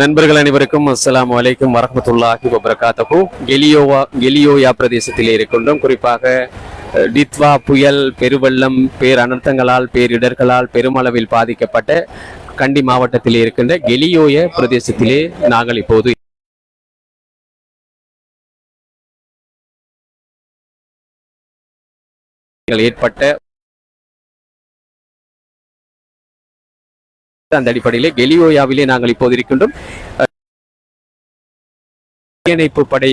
நண்பர்கள் அனைவருக்கும் அஸ்லாம் அலைக்கும் வரமத்துல்லாஹி வபரகாத்தகு கெலியோவா கெலியோயா பிரதேசத்திலே இருக்கின்றோம். குறிப்பாக டித்வா புயல் பெருவெள்ளம் பேர் அனர்த்தங்களால் பேரிடர்களால் பெருமளவில் பாதிக்கப்பட்ட கண்டி மாவட்டத்தில் இருக்கின்ற கெலியோய பிரதேசத்திலே நாங்கள் இப்போது ஏற்பட்ட அந்த அடிப்படையிலே கெலியோயாவிலே நாங்கள் இப்போது இருக்கின்றோம். தீயணைப்பு படை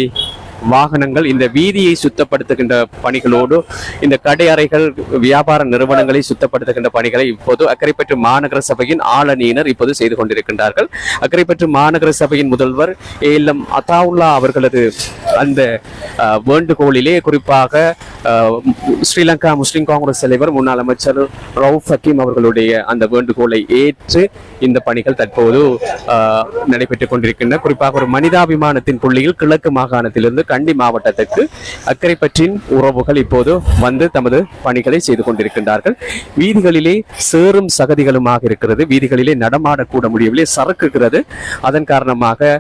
வாகனங்கள் இந்த வீதியை சுத்தப்படுத்துகின்ற பணிகளோடு இந்த கடை அறைகள் வியாபார நிறுவனங்களை சுத்தப்படுத்துகின்ற பணிகளை இப்போது அக்கரைப்பற்று மாநகர சபையின் ஆளணியினர் இப்போது செய்து கொண்டிருக்கின்றார்கள். அக்கரைப்பற்று மாநகர சபையின் முதல்வர் ஏலம் அதாவுல்லா அவர்களது அந்த வேண்டுகோளிலே குறிப்பாக ஸ்ரீலங்கா முஸ்லிம் காங்கிரஸ் தலைவர் முன்னாள் அமைச்சர் ரவுஃப் ஹக்கீம் அவர்களுடைய அந்த வேண்டுகோளை ஏற்று இந்த பணிகள் தற்போது நடைபெற்றுக் கொண்டிருக்கின்றன. குறிப்பாக ஒரு மனிதாபிமானத்தின் புள்ளியில் கிழக்கு மாகாணத்திலிருந்து கண்டி மாவட்டத்திற்கு அக்கரைப்பற்றின் உறவுகள் இப்போது வந்து தமது பணிகளை செய்து கொண்டிருக்கின்றார்கள். வீதிகளிலே சேறும் சகதிகளுமாக இருக்கிறது. வீதிகளிலே நடமாடக்கூட முடியவில்லை. சறுக்குகிறது. அதன் காரணமாக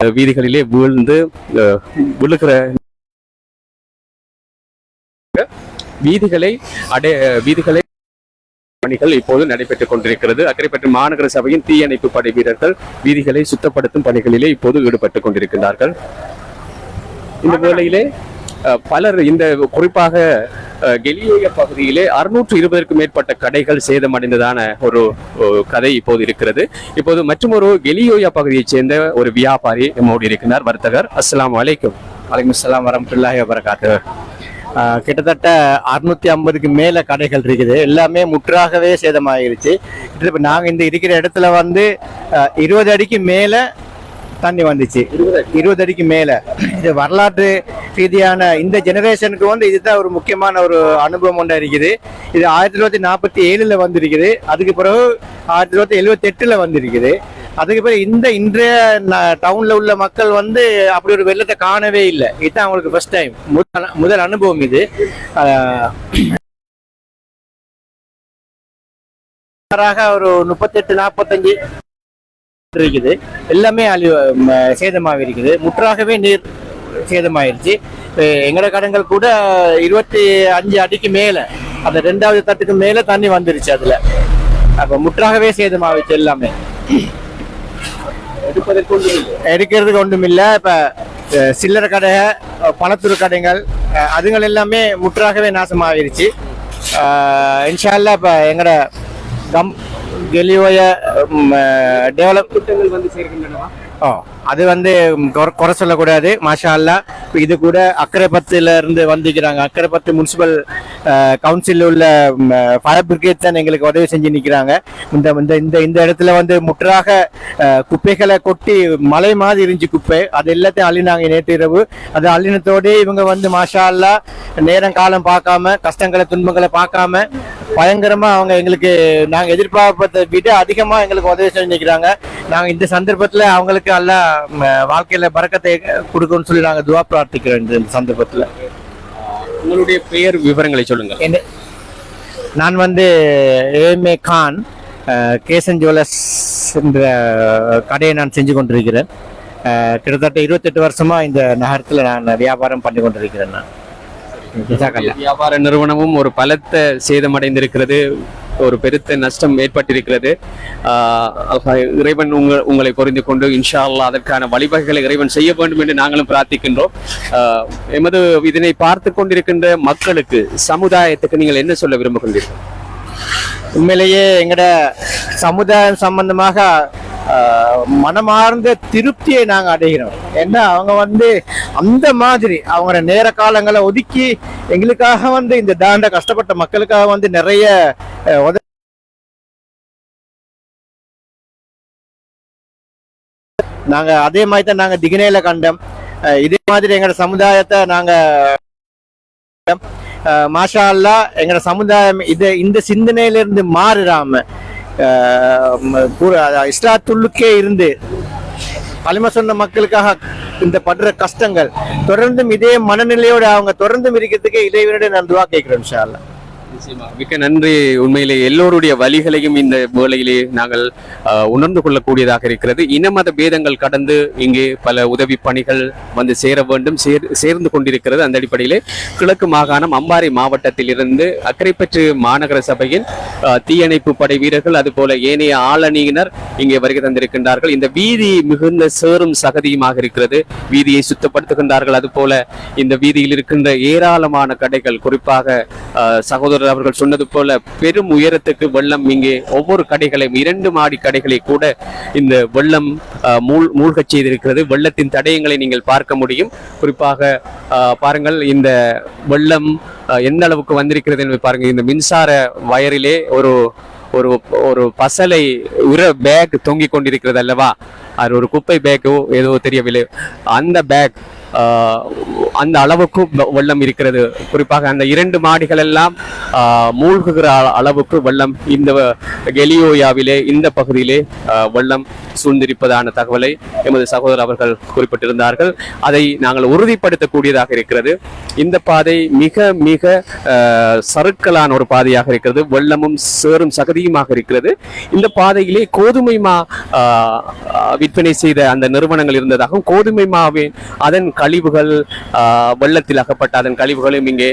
வீதிகளிலே வீழ்ந்து விழுகிற வீதிகளை அடை வீதிகளை பணிகள் இப்போது நடைபெற்றுக் கொண்டிருக்கிறது. அக்கரைப்பற்று மாநகர சபையின் தீயணைப்பு படை வீரர்கள் வீதிகளை சுத்தப்படுத்தும் பணிகளிலே இப்போது ஈடுபட்டுக் கொண்டிருக்கிறார்கள் இந்த வேளையிலே பலர் இந்த குறிப்பாக கெலியேய பகுதியிலே அறுநூற்று இருபதற்கும் மேற்பட்ட கடைகள் சேதமடைந்ததான ஒரு கதை இப்போது இருக்கிறது. இப்போது மற்றும் ஒரு கெலியோயா பகுதியைச் சேர்ந்த ஒரு வியாபாரி நம்மோடு இருக்கிறார் வர்த்தகர். அஸ்லாம் அலைக்கும். வலைக்கம் அஸ்லாம் வரமத்துல்லாஹி வபரகாத்து ஆஹ் கிட்டத்தட்ட அறுநூத்தி ஐம்பதுக்கு மேல கடைகள் இருக்குது. எல்லாமே முற்றாகவே சேதமாயிருச்சு. கிட்டத்தட்ட நாங்க இந்த இருக்கிற இடத்துல வந்து இருபது அடிக்கு மேல தண்ணி வந்துச்சு. இருபது அடிக்கு மேல. இது வரலாற்று ரீதியான இந்த ஜெனரேஷனுக்கு வந்து இதுதான் ஒரு முக்கியமான ஒரு அனுபவம் ஒன்றா இருக்குது. இது ஆயிரத்தி தொள்ளாயிரத்தி நாற்பத்தி ஏழுல வந்திருக்குது. அதுக்கு பிறகு ஆயிரத்தி தொள்ளாயிரத்தி எழுபத்தி எட்டுல வந்திருக்குது. அதுக்கு பிறகு இந்த இன்றைய ந- டவுன்ல உள்ள மக்கள் வந்து அப்படி ஒரு வெள்ளத்தை காணவே இல்லை. இதுதான் அவங்களுக்கு ஃபர்ஸ்ட் டைம் முதல் முதல் அனுபவம் இது. ஒரு முப்பத்தெட்டு நாற்பத்தஞ்சு இருக்குது. எல்லாமே அழி சேதமாக இருக்குது. முற்றாகவே நீர் சேதமாயிருச்சு. எங்களோட கடங்கள் கூட இருபத்தி அஞ்சு அடிக்கு மேலே அந்த ரெண்டாவது தட்டுக்கு மேலே தண்ணி வந்துருச்சு அதில். அப்போ முற்றாகவே சேதமாகிடுச்சு எல்லாமே. எடுக்கிறதுக்கு ஒன்றும் இல்லை இப்போ சில்லறை கடை அஹ், பணத்துரு கடைகள் அதுங்கள் எல்லாமே முற்றாகவே நாசமாகிருச்சு இன்ஷால்லா இப்போ எங்களோட கம் கெலியோய டெவலப் திட்டங்கள் வந்து சேர்க்கின்றனவா ஓ அது வந்து குறை- சொல்லக்கூடாது மாஷா அல்லா இப்ப இது கூட அக்கரைப்பத்துல இருந்து வந்திருக்கிறாங்க அக்கரைப்பத்து முனிசிபல் கவுன்சில் உள்ள ஃபயர் பிரிகேட் தான் எங்களுக்கு உதவி செஞ்சு நிற்கிறாங்க இந்த இந்த இந்த இந்த இடத்துல வந்து முற்றாக குப்பைகளை கொட்டி மலை மாதிரி இருந்துச்சு குப்பை. அது எல்லாத்தையும் அள்ளினாங்க நேற்று இரவு. அது அள்ளினத்தோடே இவங்க வந்து மாஷா அல்லா நேரம் காலம் பார்க்காம கஷ்டங்களை துன்பங்களை பார்க்காம பயங்கரமா அவங்க எங்களுக்கு நாங்க எதிர்பார்ப்பதை விட அதிகமா எங்களுக்கு உதவி செஞ்சு நிற்கிறாங்க நாங்க இந்த சந்தர்ப்பத்துல அவங்களுக்கு ம, வாழ்க்கையில பறக்கத்தை கொடுக்கணும்னு சொல்லி நாங்க துவா பிரார்த்திக்கிறோம் இந்த இந்த சந்தர்ப்பத்துல. உங்களுடைய பெயர் விவரங்களை சொல்லுங்க. என்ன நான் வந்து ஏஎம்ஏ கான் கேசன் ஜுவல்லர்ஸ் என்ற கடையை நான் செஞ்சு கொண்டிருக்கிறேன். கிட்டத்தட்ட இருபத்தெட்டு வருஷமா இந்த நகரத்துல நான் வியாபாரம் பண்ணி கொண்டிருக்கிறேன் நான். வியாபார நிறுவனமும் ஒரு பலத்த சேதமடைந்திருக்கிறது ஒரு பெருத்த நஷ்டம் ஏற்பட்டிருக்கிறது. இறைவன் உங்க உங்களை பொருந்து கொண்டு இன்ஷா அல்லாஹ் அதற்கான வழிவகைகளை இறைவன் செய்ய வேண்டும் என்று நாங்களும் பிரார்த்திக்கின்றோம். எமது இதனை பார்த்து கொண்டிருக்கின்ற மக்களுக்கு சமுதாயத்துக்கு நீங்கள் என்ன சொல்ல விரும்புகின்றீர்கள்? உண்மையிலேயே எங்கட சமுதாயம் சம்பந்தமாக மனமார்ந்த திருப்தியை நாங்க அடைகிறோம். ஏன்னா அவங்க வந்து அந்த மாதிரி அவங்களோட நேர காலங்களை ஒதுக்கி எங்களுக்காக வந்து இந்த தாண்ட கஷ்டப்பட்ட மக்களுக்காக வந்து நிறைய உத நாங்கள் நாங்க அதே மாதிரி தான் நாங்க திகினேல கண்டோம். இதே மாதிரி எங்களோட சமுதாயத்தை நாங்க மாஷா அல்லா எங்களோட சமுதாயம் இது இந்த சிந்தனையிலிருந்து மாறுறாம இஸ்லாத்துள்ளுக்கே இருந்து களிம சொன்ன மக்களுக்காக இந்த படுற கஷ்டங்கள் தொடர்ந்தும் இதே மனநிலையோட அவங்க தொடர்ந்தும் இருக்கிறதுக்கே இறைவனிடம் நான் துவா கேட்கிறேன் இன்ஷா மிக்க நன்றி. உண்மையிலே எல்லோருடைய வழிகளையும் இந்த வேளையிலே நாங்கள் உணர்ந்து கொள்ளக்கூடியதாக இருக்கிறது. இனமத பேதங்கள் கடந்து இங்கே பல உதவி பணிகள் வந்து சேர வேண்டும் சேர் சேர்ந்து கொண்டிருக்கிறது. அந்த அடிப்படையிலே கிழக்கு மாகாணம் அம்பாறை மாவட்டத்திலிருந்து அக்கரைப்பற்று மாநகர சபையின் தீயணைப்பு படை வீரர்கள் அதுபோல ஏனைய ஆளணியினர் இங்கே வருகை தந்திருக்கின்றார்கள். இந்த வீதி மிகுந்த சேரும் சகதியுமாக இருக்கிறது. வீதியை சுத்தப்படுத்துகின்றார்கள். அதுபோல இந்த வீதியில் இருக்கின்ற ஏராளமான கடைகள் குறிப்பாக சகோதரர் அவர்கள் சொன்னது போல பெரும் உயரத்துக்கு வெள்ளம் இங்கே ஒவ்வொரு கடைகளையும் இரண்டு மாடி கடைகளை கூட இந்த வெள்ளம் மூழ்க மூழ் மூழ்கச் செய்திருக்கிறது. வெள்ளத்தின் தடயங்களை நீங்கள் பார்க்க முடியும். குறிப்பாக பாருங்கள் இந்த வெள்ளம் எந்த அளவுக்கு வந்திருக்கிறது என்று பாருங்க இந்த மின்சார வயரிலே ஒரு ஒரு ஒரு பசலை உர பேக் தொங்கிக் கொண்டிருக்கிறது அல்லவா? அது ஒரு குப்பை பேக்கோ ஏதோ தெரியவில்லை. அந்த பேக் அந்த அளவுக்கு வெள்ளம் இருக்கிறது. குறிப்பாக அந்த இரண்டு மாடிகள் எல்லாம் மூழ்குகிற அளவுக்கு வெள்ளம் இந்த கெலியோயாவிலே இந்த பகுதியிலே வெள்ளம் சூழ்ந்திருப்பதான தகவலை எமது சகோதரர் அவர்கள் குறிப்பிட்டிருந்தார்கள். அதை நாங்கள் உறுதிப்படுத்தக்கூடியதாக இருக்கிறது. இந்த பாதை மிக மிக ஆஹ், சறுக்கலான ஒரு பாதையாக இருக்கிறது. வெள்ளமும் சேரும் சகதியுமாக இருக்கிறது. இந்த பாதையிலே கோதுமை மா விற்பனை செய்த அந்த நிறுவனங்கள் இருந்ததாகவும் கோதுமை மாவின் அதன் கழிவுகள் வெள்ளத்தில் அகப்பட்ட அதன் கழிவுகளும் இங்கே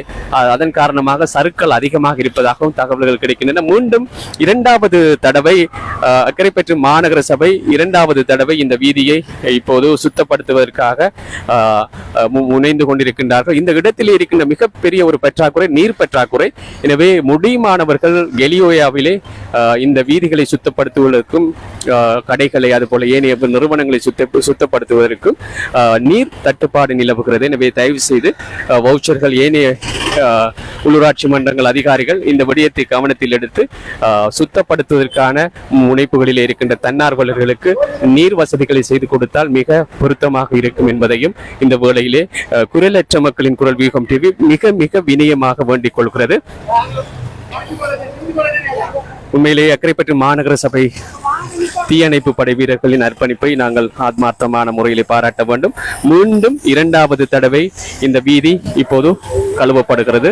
அதன் காரணமாக சருக்கள் அதிகமாக இருப்பதாகவும் தகவல்கள் கிடைக்கின்றன. மீண்டும் இரண்டாவது தடவை ஆஹ், அக்கரைப்பற்று மாநகர சபை இரண்டாவது தடவை இந்த வீதியை இப்போது சுத்தப்படுத்துவதற்காக மு- முனைந்து கொண்டிருக்கின்றார்கள். இந்த இடத்தில் இருக்கின்ற மிகப்பெரிய ஒரு பற்றாக்குறை நீர் பற்றாக்குறை. எனவே முடியுமானவர்கள் கெலியோயாவிலே இந்த வீதிகளை சுத்தப்படுத்துவதற்கும் கடைகளை அதுபோல ஏனைய நிறுவனங்களை சுத்த சுத்தப்படுத்துவதற்கும் நீர் தட்டுப்பாடு நிலவுகிறது. எனவே தயவு செய்து வவுச்சர்கள் ஏனைய உள்ளூராட்சி மன்றங்கள் அதிகாரிகள் இந்த விடயத்தை கவனத்தில் எடுத்து சுத்தப்படுத்துவதற்கான முனைப்புகளில் இருக்கின்ற தன்னார்வலர்களுக்கு நீர் வசதிகளை செய்து கொடுத்தால் மிக பொருத்தமாக இருக்கும் என்பதையும் இந்த வேளையிலே குரலற்ற மக்களின் குரல் வியூகம் டிவி மிக மிக வினயமாக வேண்டிக் கொள்கிறது. உண்மையிலேயே அக்கரைப்பற்று மாநகர சபை தீயணைப்பு படை வீரர்களின் அர்ப்பணிப்பை நாங்கள் ஆத்மார்த்தமான முறையில் பாராட்ட வேண்டும். மீண்டும் இரண்டாவது தடவை இந்த வீதி இப்போது கழுவப்படுகிறது.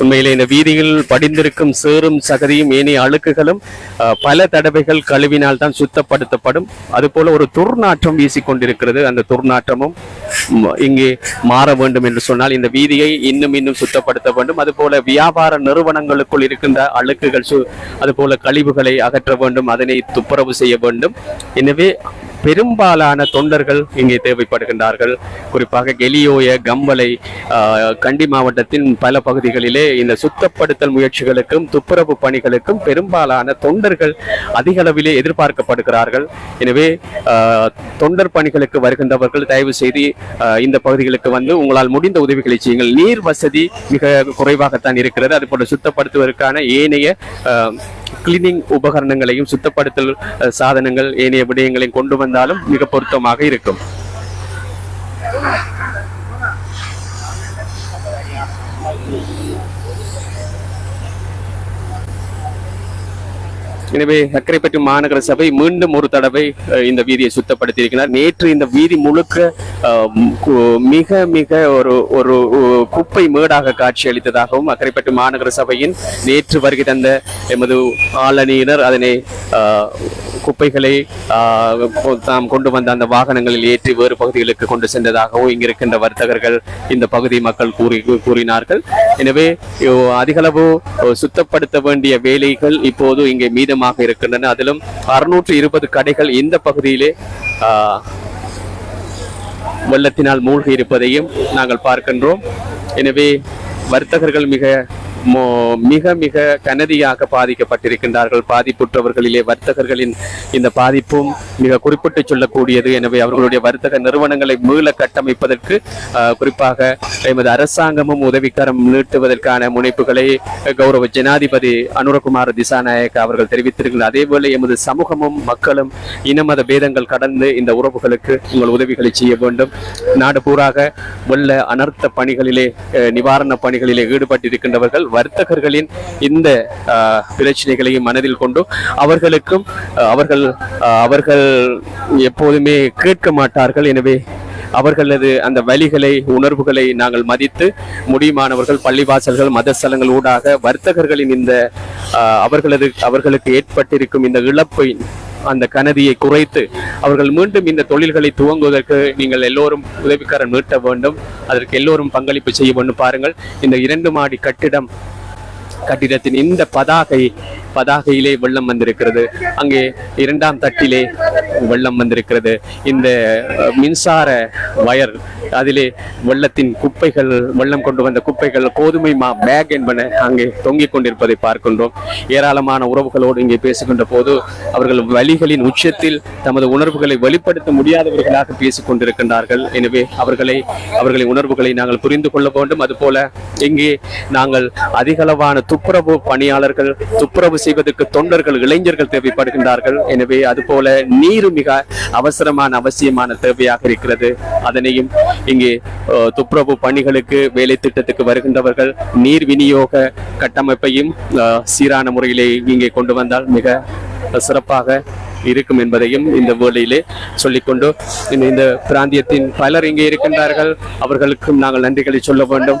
உண்மையிலே இந்த வீதியில் படிந்திருக்கும் சேரும் சகதியும் ஏனைய அழுக்குகளும் பல தடவைகள் கழுவினால் தான் சுத்தப்படுத்தப்படும். அதுபோல ஒரு துர்நாற்றம் வீசிக்கொண்டிருக்கிறது. அந்த துர்நாற்றமும் இங்கே மாற வேண்டும் என்று சொன்னால் இந்த வீதியை இன்னும் இன்னும் சுத்தப்படுத்த வேண்டும். அதுபோல வியாபார நிறுவனங்களுக்குள் இருக்கின்ற அழுக்குகள் சு அதுபோல கழிவுகளை அகற்ற வேண்டும். அதனை துப்புரவு செய்ய வேண்டும். எனவே பெரும்பாலான தொண்டர்கள் இங்கே தேவைப்படுகின்றார்கள். குறிப்பாக கெலியோய கம்பலை கண்டி மாவட்டத்தின் பல பகுதிகளிலே இந்த சுத்தப்படுத்தல் முயற்சிகளுக்கும் துப்புரவு பணிகளுக்கும் பெரும்பாலான தொண்டர்கள் அதிக அளவிலே எதிர்பார்க்கப்படுகிறார்கள். எனவே தொண்டர் பணிகளுக்கு வருகின்றவர்கள் தயவு செய்து இந்த பகுதிகளுக்கு வந்து உங்களால் முடிந்த உதவிகளை செய்யுங்கள். நீர் வசதி மிக குறைவாகத்தான் இருக்கிறது. அதுபோல சுத்தப்படுத்துவதற்கான ஏனைய கிளீனிங் உபகரணங்களையும் சுத்தப்படுத்தல் சாதனங்கள் ஏனைய விடயங்களையும் கொண்டு வந்தாலும் மிக பொருத்தமாக இருக்கும். எனவே அக்கரைப்பட்டு மாநகர சபை மீண்டும் ஒரு தடவை இந்த வீதியை சுத்தப்படுத்தி இருக்கிறார் நேற்று இந்த வீதி முழுக்க மிக மிக ஒரு ஒரு குப்பை மேடாக காட்சி அளித்ததாகவும் அக்கரைப்பட்டு மாநகர சபையின் நேற்று வருகை தந்த எமது ஆளணியினர் அதனை குப்பைகளை கொ- தாம் கொண்டு வந்த அந்த வாகனங்களில் ஏற்றி வேறு பகுதிகளுக்கு கொண்டு சென்றதாகவும் இங்கிருக்கின்ற வர்த்தகர்கள் இந்த பகுதி மக்கள் கூறி கூறினார்கள். எனவே அதிகளவு சுத்தப்படுத்த வேண்டிய வேலைகள் இப்போது இங்கே மீதம் அதிகமாக இருக்கின்றன. அதிலும் அறுநூற்று இருபது கடைகள் இந்த பகுதியிலே வெள்ளத்தினால் மூழ்கி இருப்பதையும் நாங்கள் பார்க்கின்றோம். எனவே வர்த்தகர்கள் மிக மிக மிக கனதியாக பாதிக்கப்பட்டிருக்கின்றார்கள். பாதிப்புற்றவர்களிலே வர்த்தகர்களின் இந்த பாதிப்பும் மிக குறிப்பிட்டு சொல்லக்கூடியது. எனவே அவர்களுடைய வர்த்தக நிறுவனங்களை மீள கட்டமைப்பதற்கு குறிப்பாக எமது அரசாங்கமும் உதவிக்கரம் நீட்டுவதற்கான முனைப்புகளை கௌரவ ஜனாதிபதி அனுரகுமார் திசாநாயக்க அவர்கள் தெரிவித்திருக்கிறார் அதேபோல எமது சமூகமும் மக்களும் இனமத பேதங்கள் கடந்து இந்த உறவுகளுக்கு உங்கள் உதவிகளை செய்ய வேண்டும். நாடு பூராக வெள்ள அனர்த்த பணிகளிலே நிவாரண பணிகளிலே ஈடுபட்டிருக்கின்றவர்கள் வர்த்தகர்களின் இந்த பிரச்சனைகளையும் மனதில் கொண்டு அவர்களுக்கும் அவர்கள் அவர்கள் எப்போதுமே கேட்க மாட்டார்கள். எனவே அவர்களது அந்த வழிகளை உணர்வுகளை நாங்கள் மதித்து முடியுமானவர்கள் பள்ளிவாசல்கள் மதஸ்தலங்கள் ஊடாக வர்த்தகர்களின் இந்த அவர்களது அவர்களுக்கு ஏற்பட்டிருக்கும் இந்த இழப்பை அந்த கனதியை குறைத்து அவர்கள் மீண்டும் இந்த தொழில்களை துவங்குவதற்கு நீங்கள் எல்லோரும் உதவிக்காரன் நீட்ட வேண்டும். அதற்கு எல்லோரும் பங்களிப்பு செய்ய வேண்டும். பாருங்கள் இந்த இரண்டு மாடி கட்டிடம் கட்டிடத்தின் இந்த பதாகை பதாகையிலே வெள்ளம் வந்திருக்கிறது. அங்கே இரண்டாம் தட்டிலே வெள்ளம் வந்திருக்கிறது. இந்த மின்சார வயர் அதிலே வெள்ளத்தின் குப்பைகள் வெள்ளம் கொண்டு வந்த குப்பைகள் கோதுமை மா பேக் என்பன அங்கே தொங்கிக் கொண்டிருப்பதை பார்க்கின்றோம். ஏராளமான உறவுகளோடு இங்கே பேசுகின்ற போது அவர்கள் வழிகளின் உச்சத்தில் தமது உணர்வுகளை வெளிப்படுத்த முடியாதவர்களாக பேசிக் கொண்டிருக்கின்றார்கள். எனவே அவர்களை அவர்களின் உணர்வுகளை நாங்கள் புரிந்து கொள்ள வேண்டும். அதுபோல இங்கே நாங்கள் அதிகளவான துப்புரவு பணியாளர்கள் துப்புரவு செய்வதற்கு தொண்டர்கள் இளைஞர்கள் தேவைப்படுகின்றார்கள். எனவே அதுபோல நீர் மிக அவசரமான அவசியமான தேவையாக இருக்கிறது. அதனையும் இங்கே துப்புரவு பணிகளுக்கு வேலை திட்டத்துக்கு வருகின்றவர்கள் நீர் விநியோக கட்டமைப்பையும் அஹ், சீரான முறையிலே இங்கே கொண்டு வந்தால் மிக சிறப்பாக இருக்கும் என்பதையும் இந்த வேளையிலே சொல்லிக்கொண்டு இந்த இந்த பிராந்தியத்தின் பலர் இங்கே இருக்கின்றார்கள். அவர்களுக்கும் நாங்கள் நன்றிகளை சொல்ல வேண்டும்.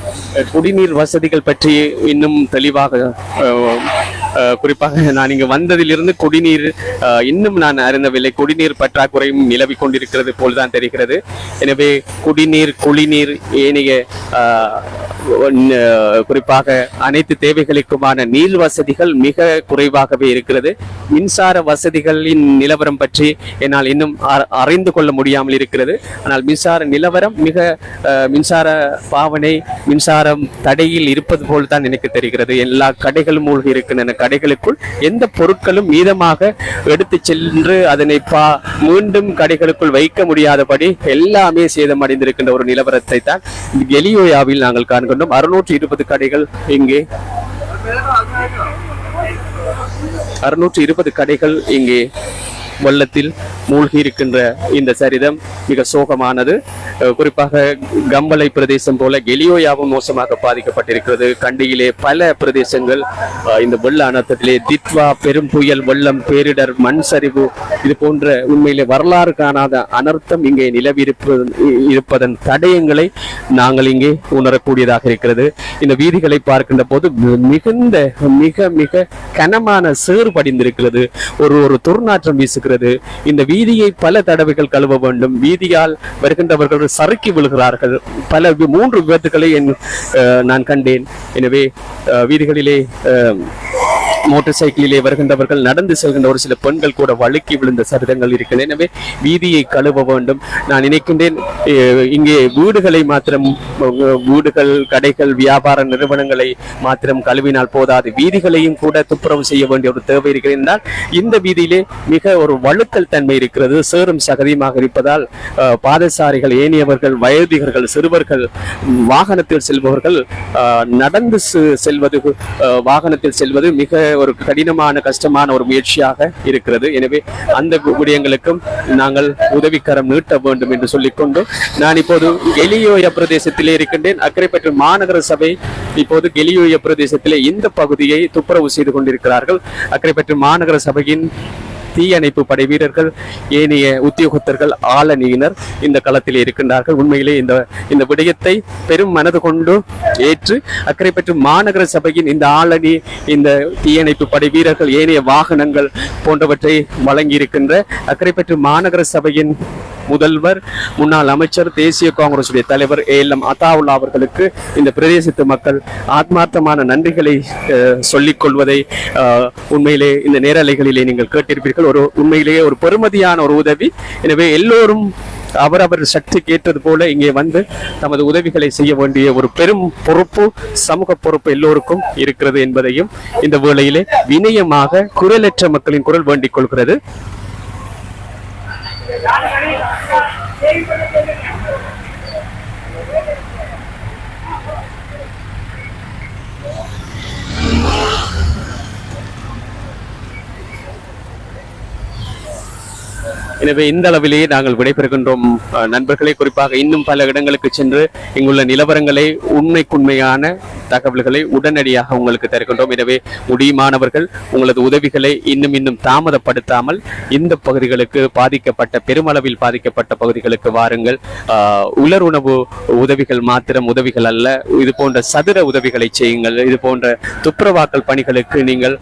குடிநீர் வசதிகள் பற்றி இன்னும் தெளிவாக குறிப்பாக நான் இங்கு வந்ததிலிருந்து குடிநீர் இன்னும் நான் அறிந்தவில்லை. குடிநீர் பற்றாக்குறையும் நிலவி கொண்டிருக்கிறது போல்தான் தெரிகிறது. எனவே குடிநீர் குளிநீர் ஏனைய குறிப்பாக அனைத்து தேவைகளுக்குமான நீர் வசதிகள் மிக குறைவாகவே இருக்கிறது. மின்சார வசதிகளின் நிலவரம் பற்றி என்னால் இன்னும் அறிந்து கொள்ள முடியாமல் இருக்கிறது. ஆனால் மின்சார நிலவரம் மிக மின்சார பாவனை மின் மின்சாரம் தடையில் இருப்பது போல் தான் எனக்கு தெரிகிறது. எல்லா கடைகளும் மூழ்கி இருக்கின்றன. கடைகளுக்குள் எந்த பொருட்களும் மீதமாக எடுத்து சென்று அதனை பா மீண்டும் கடைகளுக்குள் வைக்க முடியாதபடி எல்லாமே சேதமடைந்திருக்கின்ற ஒரு நிலவரத்தை தான் எலியோயாவில் நாங்கள் காண்கின்றோம். அறுநூற்றி இருபது கடைகள் இங்கே அறுநூற்றி இருபது கடைகள் இங்கே வெள்ளத்தில் மூழ்கி இருக்கின்ற இந்த சரிதம் மிக சோகமானது. குறிப்பாக கம்பளை பிரதேசம் போல கெலியோயாவும் மோசமாக பாதிக்கப்பட்டிருக்கிறது. கண்டியிலே பல பிரதேசங்கள் இந்த வெள்ள அனர்த்தத்திலே தித்வா பெரும் புயல் வெள்ளம் பேரிடர் மண் சரிவு இது போன்ற உண்மையிலே வரலாறு காணாத அனர்த்தம் இங்கே நிலவிருப்பது இருப்பதன் தடயங்களை நாங்கள் இங்கே உணரக்கூடியதாக இருக்கிறது. இந்த வீதிகளை பார்க்கின்ற போது மிகுந்த மிக மிக கனமான சேறு படிந்திருக்கிறது ஒரு ஒரு துர்நாற்றம் வீசுகிறது இந்த வீதியை பல தடவைகள் கழுவ வேண்டும். வீதியால் வருகின்றவர்கள் சறுக்கி விழுகிறார்கள். பல மூன்று விபத்துக்களை என் நான் கண்டேன். எனவே வீதிகளிலே மோட்டார் சைக்கிளிலே வருகின்றவர்கள் நடந்து செல்கின்ற ஒரு சில பெண்கள் கூட வழுக்கி விழுந்த சரிதங்கள் இருக்கிறது. எனவே வீதியை கழுவ வேண்டும். நான் நினைக்கின்றேன் இங்கே வீடுகளை மாத்திரம் வீடுகள் கடைகள் வியாபார நிறுவனங்களை மாத்திரம் கழுவினால் போதாது. வீதிகளையும் கூட துப்புரவு செய்ய வேண்டிய ஒரு தேவை இருக்கிறது. என்றால் இந்த வீதியிலே மிக ஒரு வழுக்கல் தன்மை இருக்கிறது. சேரும் சகதியுமாக இருப்பதால் பாதசாரிகள் ஏனியவர்கள் வயோதிகர்கள் சிறுவர்கள் வாகனத்தில் செல்பவர்கள் நடந்து செ- செல்வது வாகனத்தில் செல்வது மிக ஒரு கடினமான கஷ்டமான ஒரு முயற்சியாக இருக்கிறது. எனவே அந்த விடயங்களுக்கும் நாங்கள் உதவிக்கரம் நீட்ட வேண்டும் என்று சொல்லிக்கொண்டு நான் இப்போது கெலியோய பிரதேசத்திலே இருக்கின்றேன். அக்கரைப்பற்று மாநகர சபை இப்போது கெலியோய பிரதேசத்திலே இந்த பகுதியை துப்புரவு செய்து கொண்டிருக்கிறார்கள். அக்கறைப்பற்று மாநகர சபையின் தீயணைப்பு படை வீரர்கள் ஏனைய உத்தியோகத்தர்கள் ஆளணியினர் இந்த களத்தில் இருக்கின்றார்கள். உண்மையிலே இந்த இந்த விடயத்தை பெரும் மனது கொண்டு ஏற்று அக்கறை பெற்று மாநகர சபையின் இந்த ஆளணி இந்த தீயணைப்பு படை வீரர்கள் ஏனைய வாகனங்கள் போன்றவற்றை வழங்கி இருக்கின்ற அக்கறை பெற்று மாநகர சபையின் முதல்வர் முன்னாள் அமைச்சர் தேசிய காங்கிரசுடைய தலைவர் ஏ எல் எம் அத்தாவுல்லா அவர்களுக்கு இந்த பிரதேசத்து மக்கள் ஆத்மார்த்தமான நன்றிகளை சொல்லிக் கொள்வதை உண்மையிலே இந்த நேரலைகளிலே நீங்கள் கேட்டிருப்பீர்கள். ஒரு உண்மையிலேயே ஒரு பெருமதியான ஒரு உதவி. எனவே எல்லோரும் அவரவர் சக்திக்கு ஏற்றது போல இங்கே வந்து தமது உதவிகளை செய்ய வேண்டிய ஒரு பெரும் பொறுப்பு சமூக பொறுப்பு எல்லோருக்கும் இருக்கிறது என்பதையும் இந்த வேளையிலே வினயமாக குரலற்ற மக்களின் குரல் வேண்டிக் கொள்கிறது. எனவே இந்த அளவிலேயே நாங்கள் விடைபெறுகின்றோம். அஹ், குறிப்பாக இன்னும் பல இடங்களுக்கு சென்று இங்குள்ள நிலவரங்களை உண்மைக்குண்மையான தகவல்களை உடனடியாக உங்களுக்கு தருகின்றோம். எனவே முடியுமானவர்கள் உங்களது உதவிகளை இன்னும் இன்னும் தாமதப்படுத்தாமல் இந்த பகுதிகளுக்கு பாதிக்கப்பட்ட பெருமளவில் பாதிக்கப்பட்ட பகுதிகளுக்கு வாருங்கள். உலர் உணவு உதவிகள் மாத்திரம் உதவிகள் அல்ல. இது போன்ற சதுர உதவிகளை செய்யுங்கள். இது போன்ற துப்புரவாக்கல் பணிகளுக்கு நீங்கள்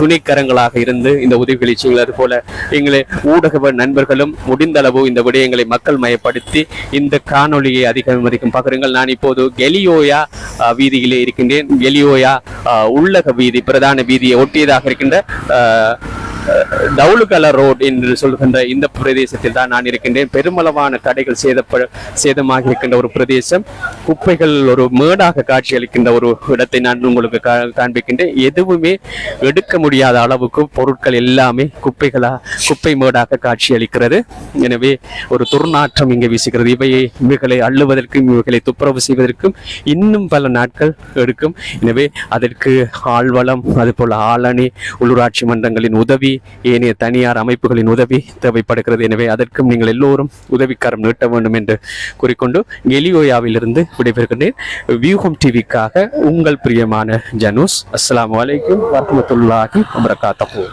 துணைக்கரங்களாக இருந்து இந்த உதவிகளை செய்யுங்கள். அதுபோல எங்களை ஊடக நண்பர்களும் முடிந்த அளவு இந்த விடயங்களை மக்கள் மயப்படுத்தி இந்த காணொளியை அதிகம் அதிகம் பகிருங்கள். நான் இப்போது கெலியோயா வீதியிலே வீதியிலே இருக்கின்றேன் எலியோயா உள்ளக வீதி பிரதான வீதியை ஒட்டியதாக இருக்கின்ற அஹ், டவுலுகல ரோட் என்று சொல்கின்ற இந்த பிரதேசத்தில் தான் நான் இருக்கின்றேன். பெருமளவான கடைகள் சேதப்ப சேதமாக இருக்கின்ற ஒரு பிரதேசம். குப்பைகள் ஒரு மேடாக காட்சியளிக்கின்ற ஒரு இடத்தை நான் உங்களுக்கு கா- காண்பிக்கின்றேன். எதுவுமே எடுக்க முடியாத அளவுக்கு பொருட்கள் எல்லாமே குப்பைகளா குப்பை மேடாக காட்சியளிக்கிறது. எனவே ஒரு துர்நாற்றம் இங்கே வீசுகிறது. இவையை இவைகளை அள்ளுவதற்கும் இவைகளை துப்புரவு செய்வதற்கும் இன்னும் பல நாட்கள் எடுக்கும். எனவே அதற்கு ஆழ்வளம் அதுபோல் ஆளணி உள்ளூராட்சி மன்றங்களின் உதவி ஏனைய தனியார் அமைப்புகளின் உதவி தேவைப்படுகிறது. எனவே அதற்கும் நீங்கள் எல்லோரும் உதவிக்காரம் நீட்ட வேண்டும் என்று கூறிக்கொண்டு கெலியோயாவிலிருந்து விடைபெறுகின்றேன். வியூகம் டிவிக்காக உங்கள் பிரியமான ஜனூஸ் அஸ்லாம் அலைக்கும் வரமத்துல்லாஹி வபரகாத்துஹு.